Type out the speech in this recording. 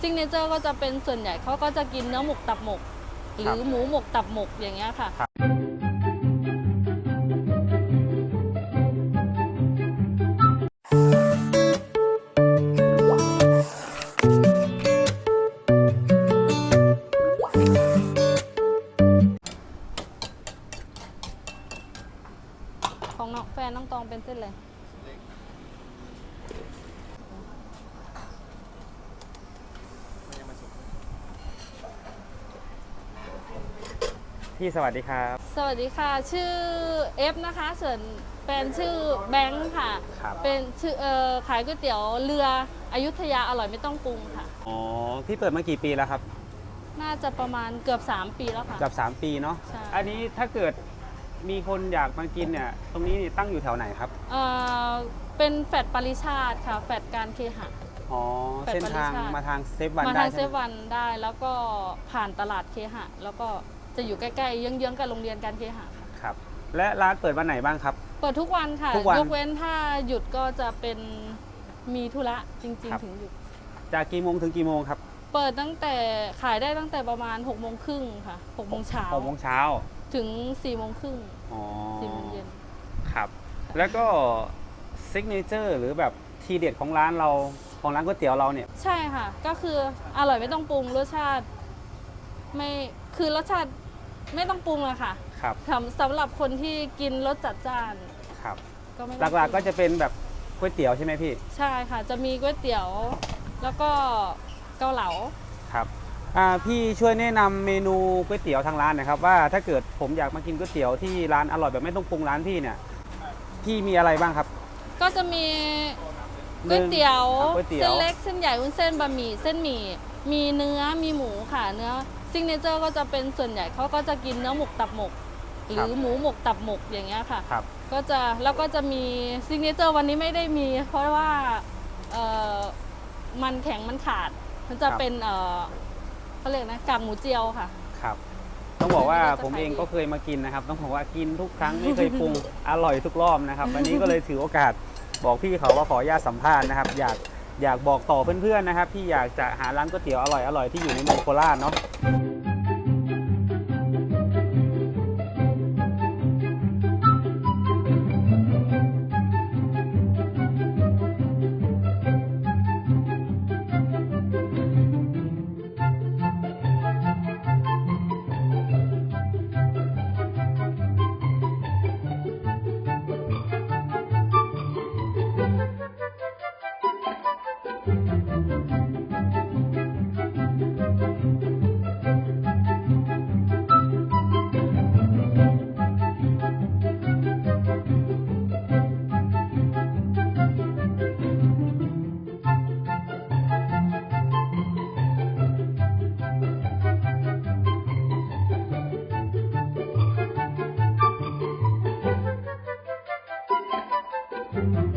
ซิงเนเจอร์ก็จะเป็นส่วนใหญ่เขาก็จะกินเนื้อหมกตับหมก หรือหมูหมกตับหมกอย่างเงี้ยค่ะของน้องแฟนน้องตองเป็นเส้นอะไพี่สวัสดีครับ สวัสดีค่ะ ชื่อเอฟนะคะ ส่วนแฟนชื่อแบงค์ค่ะ ครับ เป็นชื่อเอ่อขายก๋วยเตี๋ยวเรืออยุธยาอร่อยไม่ต้องปรุงค่ะ อ๋อพี่เปิดมากี่ปีแล้วครับน่าจะประมาณเกือบ 3 ปีแล้วค่ะ เกับ3 ปีเนาะใช่ อันนี้ถ้าเกิดมีคนอยากมากินเนี่ยตรงนี้นี่ตั้งอยู่แถวไหนครับเอ่อเป็นแฟดปริชาติค่ะ แฟดการเคหะ อ๋อแปดเส้นทางปริชาติ มาทางเซฟวันมาได้ทางเซใช่ฟไหมวันได้แล้วก็ผ่านตลาดเคหะ แล้วก็ จะอยู่ใกล้ๆเยื้องๆกับโรงเรียนการเคหะค่ะครับ และร้านเปิดวันไหนบ้างครับ เปิดทุกวันค่ะ ทุกวันยกเว้นถ้าหยุดก็จะเป็นมีธุระจริงครับ ๆ ถึงหยุด จากกี่โมงถึงกี่โมงครับเปิดตั้งแต่ขายได้ตั้งแต่ประมาณ6กโมงครึ่งค่ะ6โมงเช้าหกโมงเช้าถึง4ี่โมงครึ่งอ๋อสี่โมงเย็น ครับ แล้วก็ซิกเนเจอร์หรือแบบทีเด็ดของร้านเราของร้านก๋วยเตี๋ยวเราเนี่ย ใช่ค่ะ ก็คืออร่อยไม่ต้องปรุงรสชาติ ไม่คือรสชาติ ไม่ต้องปรุงเลยค่ะครับสำสำหรับคนที่กินรสจัดจ้านครับ ก็ไม่หต้องลักๆปก็รุงจะเป็นแบบก๋วยเตี๋ยวใช่ไหมพี่ใช่ค่ะ จะมีก๋วยเตี๋ยว แล้วก็เกาเหลา ครับอ่าพี่ช่วยแนะนำเมนูก๋วยเตี๋ยวทางร้านหนะครับว่าถ้าเกิดผมอยากมากินก๋วยเตี๋ยวที่ร้านอร่อยแบบไม่ต้องปรุงร้านพี่เนี่ยพี่มีอะไรบ้างครับ ก็จะมีหนึ่ก๋วยงเตี๋ยวอะก๋วยเตี๋ยว เส้นเล็กเส้นใหญ่วุ้นเส้นบะหมี่เส้นหมี่มีเนื้อมีหมูค่ะ เนื้อ ซิงเนเจอร์ก็จะเป็นส่วนใหญ่เขาก็จะกินเนื้อหมกตับหมก หรือหมูหมกตับหมกอย่างเงี้ยค่ะ ครับ ก็จะแล้วก็จะมีซิงเนเจอร์วันนี้ไม่ได้มี เพราะว่าเอ่อมันแข็งมันขาด มันจะครับ เป็นเอ่อเขาเรียกนะกากหมูเจียวค่ะ ครับ ต้องบอกว่าอันนี้ก็จะผมเองขายดีก็เคยมากินนะครับ ต้องบอกว่ากินทุกครั้งไม่เคยปรุง อร่อยทุกรอบนะครับ วันนี้ก็เลยถือโอกาสบอกพี่เขาว่าขออนุญาตสัมภาษณ์นะครับ อยาก อยากบอกต่อเพื่อนๆนะครับ ที่อยากจะหาร้านก๋วยเตี๋ยวอร่อยๆที่อยู่ในเมืองโคราชเนาะ thank you